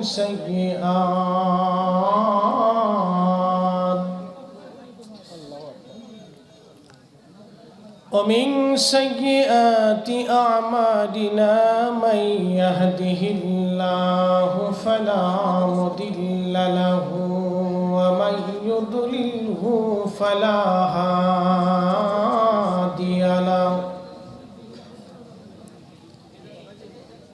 سيئات ومن سيئات أعمالنا من يهده الله فلا مضل له ومن يضلله فلا هادي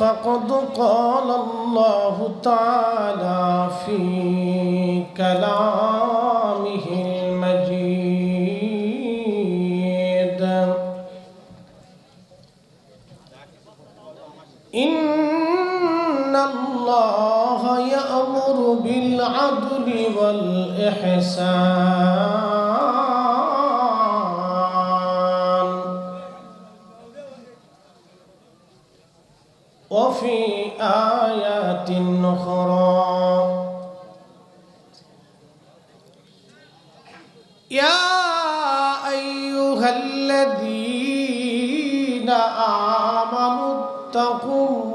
فقد قال الله تعالى في كلامه يا أيها الذين آمنوا اتقوا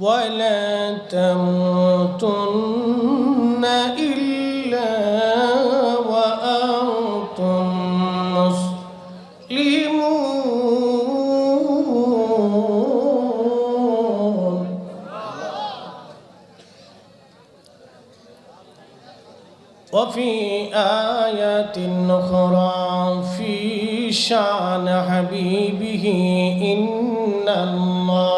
ولا تموتن إلا وأنتم مسلمون. وفي آيات أخرى في شان حبيبه إن الله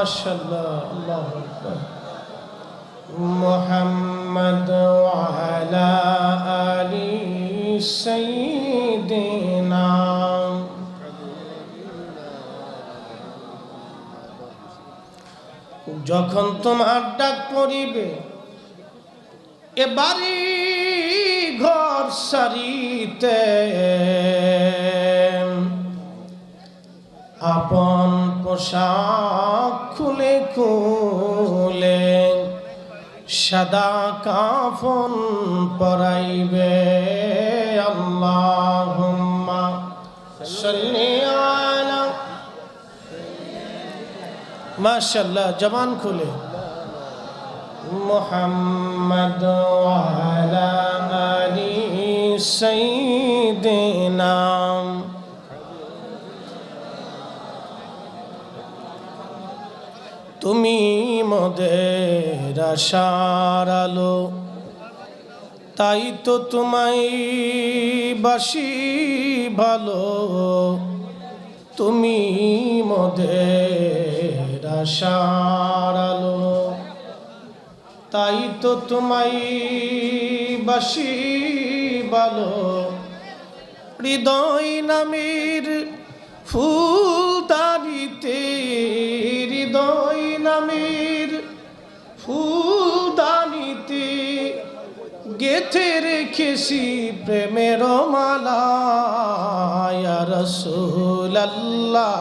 ما شاء الله الله أكبر محمد وعلى آل سيدنا যখন তোমার ডাক পড়িবে এ বাড়ি ঘর সারিতে আপন পোশাক খুলে খুলে সাদা কাফন পরাইবে আল্লাহ মাশাল্লাহ জবান খুলে। মোহাম্মদ আলী সাইয়্যিদ তুমি মোদের আশার আলো, তাই তো তোমায় বাসি ভালো। তুমি মোদের আশার আলো, তাই তো তোমায় বাসি ভালো। হৃদয় নামের ফুলদারিতে গেথে রেখেছি প্রেমের মালা ইয়া রাসূলাল্লাহ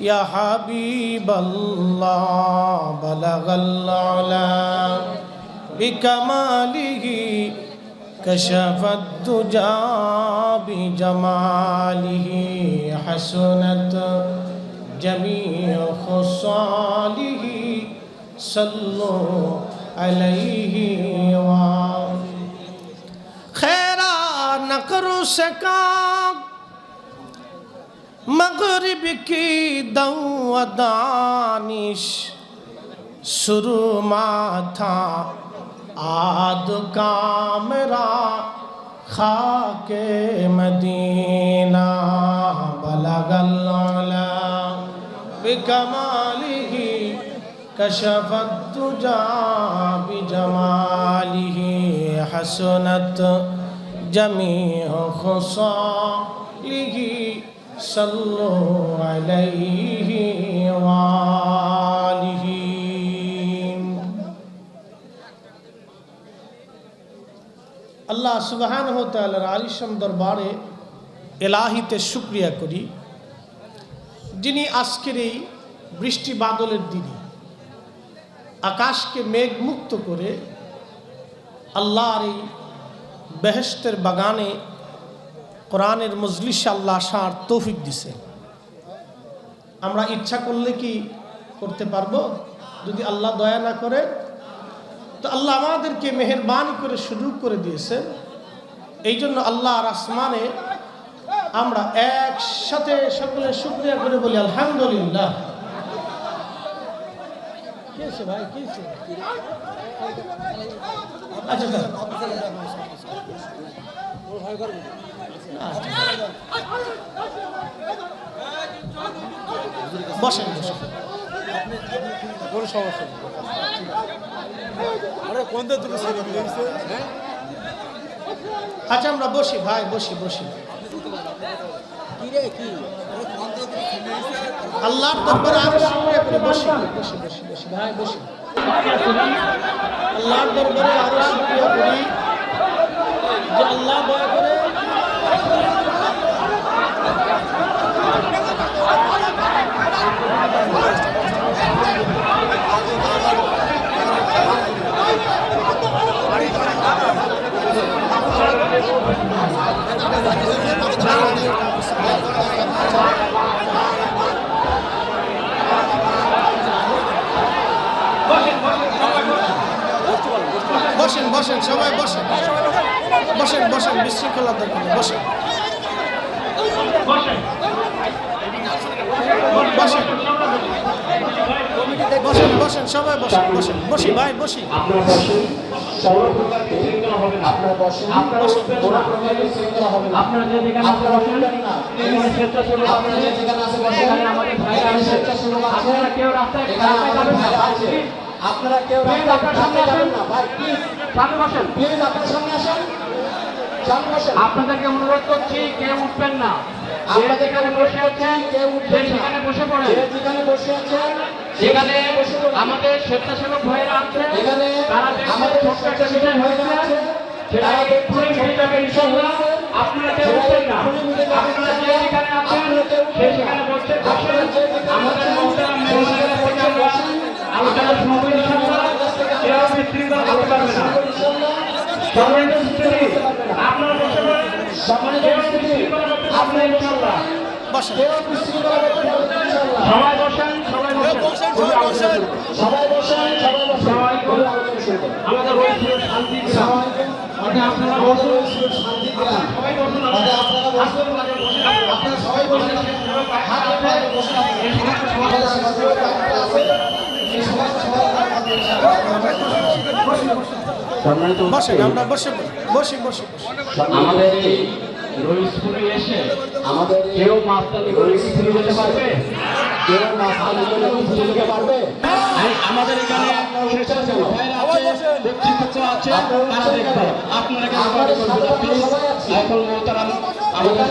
ইয়া হাবিবাল্লাহ বালাগাল আলা বিকামালিহি كشف الدجى بجماله حسنت جميع خصاله صلوا عليه وسلم خیرا نہ کرو شکا مغرب کی دو دانش شروع ماتھا آد کام را خاک مدینہ بلغ العلا بکمالہ کشف الدجا بجمالہ حسنت جميع خصاله صلوا عليه وآله আল্লাহ সুবাহান তালার আলিশান দরবারে এলাহিতে শুক্রিয়া করি যিনি আজকের এই বৃষ্টি বাদলের দিনে আকাশকে মেঘমুক্ত করে আল্লাহর এই বেহেস্তের বাগানে কোরআনের মজলিসে আল্লাহ আসার তৌফিক দিছে আমরা ইচ্ছা করলে কি করতে পারব যদি আল্লাহ দয়া না করে, তো আল্লাহ আমাদেরকে মেহরবানি করে সুযোগ করে দিয়েছেন এই জন্য আল্লাহর আসমানে আমরা একসাথে সকলে শুক্রিয়া করে বলি, আলহামদুলিল্লাহ? আচ্ছা। আচ্ছা। বসেন কোনো সমস্যা নেই আচ্ছা আমরা বসি ভাই বসি বসি। আল্লাহর দরবারে আরও শুকরিয়া করে বসি বসি বসি বসি। ভাই বসি। আল্লাহর দরবারে আরও শুকরিয়া করি যে আল্লাহ দয়া করে বসেন বসেন সবাই বসেন। বসেন বসেন বিশৃঙ্খলা দরকার নেই, বসেন। বসেন। বসেন। বসেন সবাই বসেন বসেন বসি ভাই বসি। আপনারা কেউ রাস্তায় না। আপনারা কেউ রাস্তায় আপনার সামনে রাস্তায় আসেন। না ভাই প্লিজ। সামনে বসেন। প্লিজ আপনার সামনে আসেন। আপনাদেরকে অনুরোধ করছি কেউ উঠবেন না। যেখানে বসে আছেন সেখানে বসে পড়েন যেখানে বসে আছেন। আমাদের স্বেচ্ছাসেবক ভাইরা আছে এখানে তারা আমাদের ছোট্ট একটা স্বেচ্ছাসেবক হয়েছে সেটা তারা এক্ষুনি মিটে যাবে ইনশাআল্লাহ আপনারা কেউ উঠবেন না। আপনারা যে যেখানে আছেন সে সেখানে বসে বসেন আমাদের আলোচনা শুনব ইনশাআল্লাহ কেউ বিশৃঙ্খলা করতে পারবে না পারবে না ইনশাআল্লাহ বসেন। সবাই বসেন সবাই বসেন। সবাই বসেন বসেন। আমাদের রয়েছে শান্তি আপনারা বসুন। শান্তি সবাই বসুন আপনারা বসুন। আপনারা সবাই বসুন হাত বসুন আমাদের রইসপুরে এসে আমাদের কেউ মাস্টারি করে যেতে পারবে? কেউ করে পারবে? আমাদের এখানে কর্তৃপক্ষ আছে তারা দেখবে। আপনারা কেন পার্টি করবেন না? প্লিজ এখন মোহতারাম আমাদের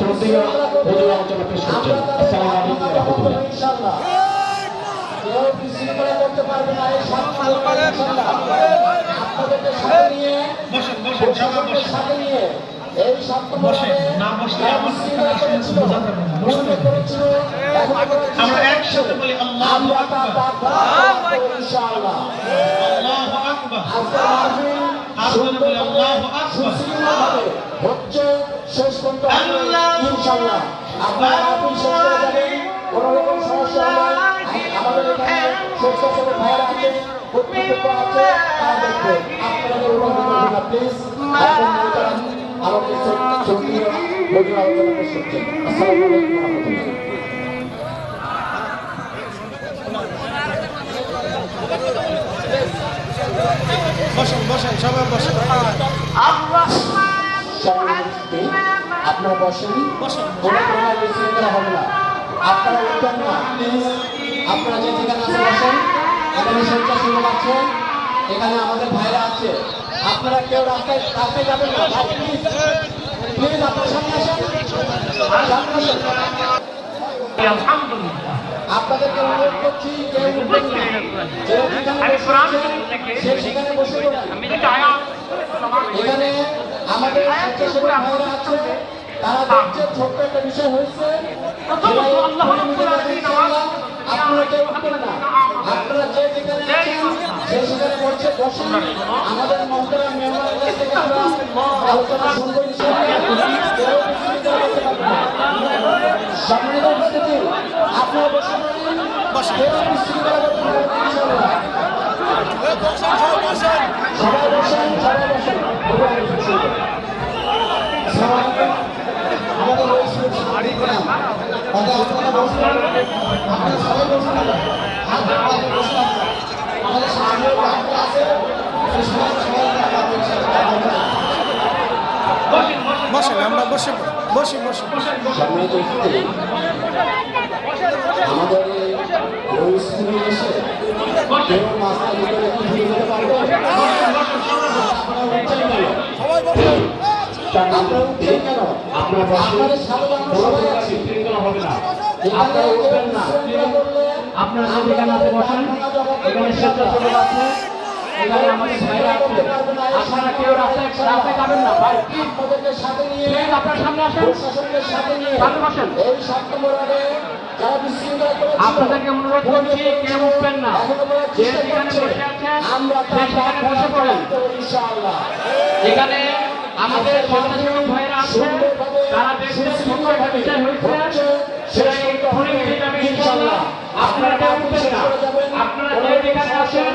শ্রদ্ধেয় হুজুর আলোচনা পেশ করছেন। আসসালামু আলাইকুম রাহমাতুল্লাহ। ইনশাআল্লাহ। কেউ বিশৃঙ্খলা করতে পারবে না। এই সব আপনাদেরকে সাথে নিয়ে বসেন বসেন সবাই আপনাদেরকে বসেন। সাথে নিয়ে বসেন। না বসলে আমার এখানে করেছিল বোঝা যাবে না। বসতে। আমরা একসাথে বলি আল্লাহু আকবার। তার দ্বারা ইনশাআল্লাহ। আল্লাহু আকবার। আজকের মাহফিল আর বলে বলি আল্লাহু আকবার। হচ্ছে শেষ করতে ইনশাআল্লাহ। আপনারা মাহফিল শেষ করে যাবেন। কোনো রকম সমস্যা হলে আমাদের এখানে আছে কর্তৃপক্ষ আছে অনুরোধ প্লিজ আমাকে সঙ্গীয় বদল আলোচনা করছেন আসসালামু আলাইকুম বসেন বসেন সবাই বসেন। আপনারা বসেন। বসেন কোনো আপনারা যে যেখানে আছে বসেন এখানে স্বেচ্ছাসেবক আছে এখানে আমাদের ভাইরা আছে। আপনারা কেউ রাস্তায় রাস্তায় যাবেন না প্লিজ প্লিজ আপনারা সামনে আসেন। আপনাদেরকে অনুরোধ করছি কেউ উঠবেন না। সে সেখানে বসে এখানে আমাদের ভাইরা আছে তারা দেখছে ছোট্ট একটা বিষয় হয়েছে। আপনারা কেউ উঠবেন না। আপনারা আমাদের মহতরাম মেম্বারের কাছ থেকে আলোচনা বিশৃঙ্খলা করতে সম্মানিত উপস্থিতি আপনারা ইনশাআল্লাহ। সবাই বসেন। সবাই বসেন আমাদের রয়েছে আপনারা সবাই বসুন হাত পায়ে বসুন আমাদের সামনে ডাক্তার আছে সেই সবাই সবাই বসেন আমরা বসে বসি বসি সম্মানিত উপস্থিতি আমাদের এই স্কুলে এসে কেউ মাস্টার ভিতরে কি ঘুরে যেতে পারবে আপনারা উঠছেন কেন আপনারা উঠছেন কেন আপনারা বসুন আপনাদের সাথে আমরা কোনো সবাই প্রকার আছি বিশৃঙ্খলা হবে না এখানে আপনারা উঠবেন না বিশৃঙ্খলা করলে আপনারা যে যেখানে আছে বসেন। এখানে স্বেচ্ছাসেবক আছে। আপনারা সামনে আসেন সাথে নিয়ে সামনে এই সপ্তম ওয়ার্ডে যারা বিশৃঙ্খলা করেছিল আপনাদেরকে অনুরোধ করছি, কেউ উঠবেন না। যে যেখানে বসে আছেন আমরা বসে পড়েন। এখানে আমাদের স্বেচ্ছাসেবক ভাইরা আছে, তারা দেখছে ছোট্ট একটা হয়েছে। আপনারা আপনারা যে আছেন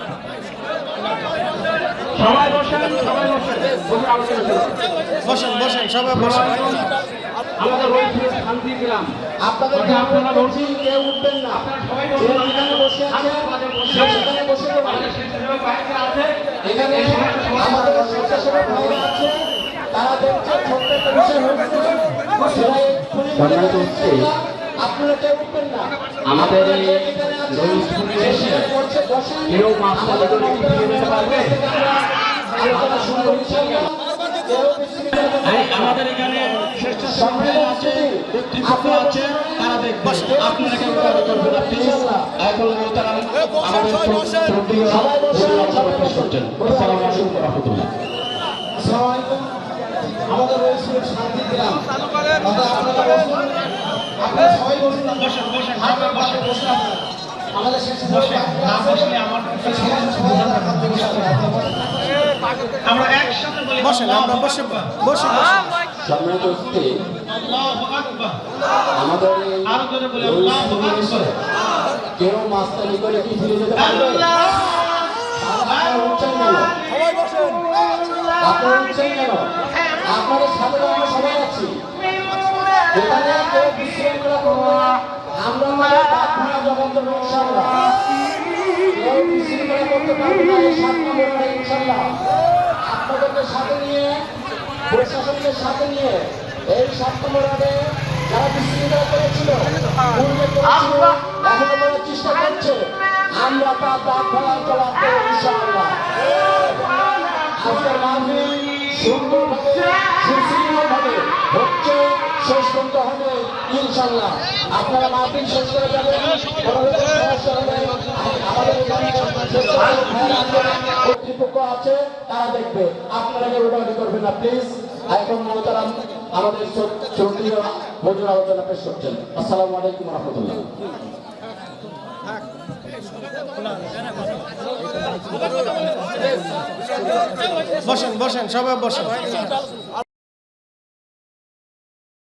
সবাই বসেন সবাই বসেন। বসেন বসেন সবাই বসেন। আমাদের রয়েছে শান্তি গ্রাম আপনাদেরকে আপনারা বলছি কেউ উঠবেন না। সবাই বসে আছে সেখানে বসে এখানে আমাদের স্বেচ্ছাসেবক ভাইরা আছে। তারা দেখছে বিষয় সেটা আমাদের এই। কেউ মাস্টারি পারবে? এখানে আছে কর্তৃপক্ষ আছে তারা দেখবে আপনারা কেউ কাজ করবেন না। এখন মোহতারাম আমাদের পেশ করছেন আসসালামু আলাইকুম রাহমাতুল্লাহ। রয়েছে শান্তি দিলাম অতএব আপনারা আপনারা সবাই বসুন বসেন বসেন হাত সবাই বসুন আমাদের শেষে বসেন না বসলে আমার আমরা একসাথে বলি বসেন আমরা বসে বসে সম্মানিত আমাদের আরও জোরে বলি আল্লাহু আকবার। কেউ মাস্তানি করে কি ফিরে যেতে পারবে? আপনারা উঠছেন কেন? সবাই বসেন। আপনারা উঠছেন কেন? আপনাদের সাথে আমরা সবাই আছি। এখানে কেউ বিশৃঙ্খলা করবে না। আমরা আমাদের প্রার্থনা ইনশাল্লাহ। কেউ বিশৃঙ্খলা করতে পারবে না এই সাত নম্বরে ইনশাল্লাহ। আপনাদেরকে সাথে নিয়ে প্রশাসনকে সাথে নিয়ে এই সাত নম্বরে যারা বিশৃঙ্খলা করেছিল এখনও করার চেষ্টা করছে আমরা তার দাঁত ফেলার জবাব দেবো ইনশাআল্লাহ। আজকের সুন্দরভাবে সুশৃঙ্খলভাবে আপনারা মাহফিল শেষ করে যাবেন। কর্তৃপক্ষ আছে, তারা দেখবে। আপনারা কেউ করবেন না প্লিজ আমাদের বজুর আলোচনা পেশ করছেন। আসসালামু আলাইকুম রহমতুল্লাহ। বসেন বসেন, সবাই বসেন।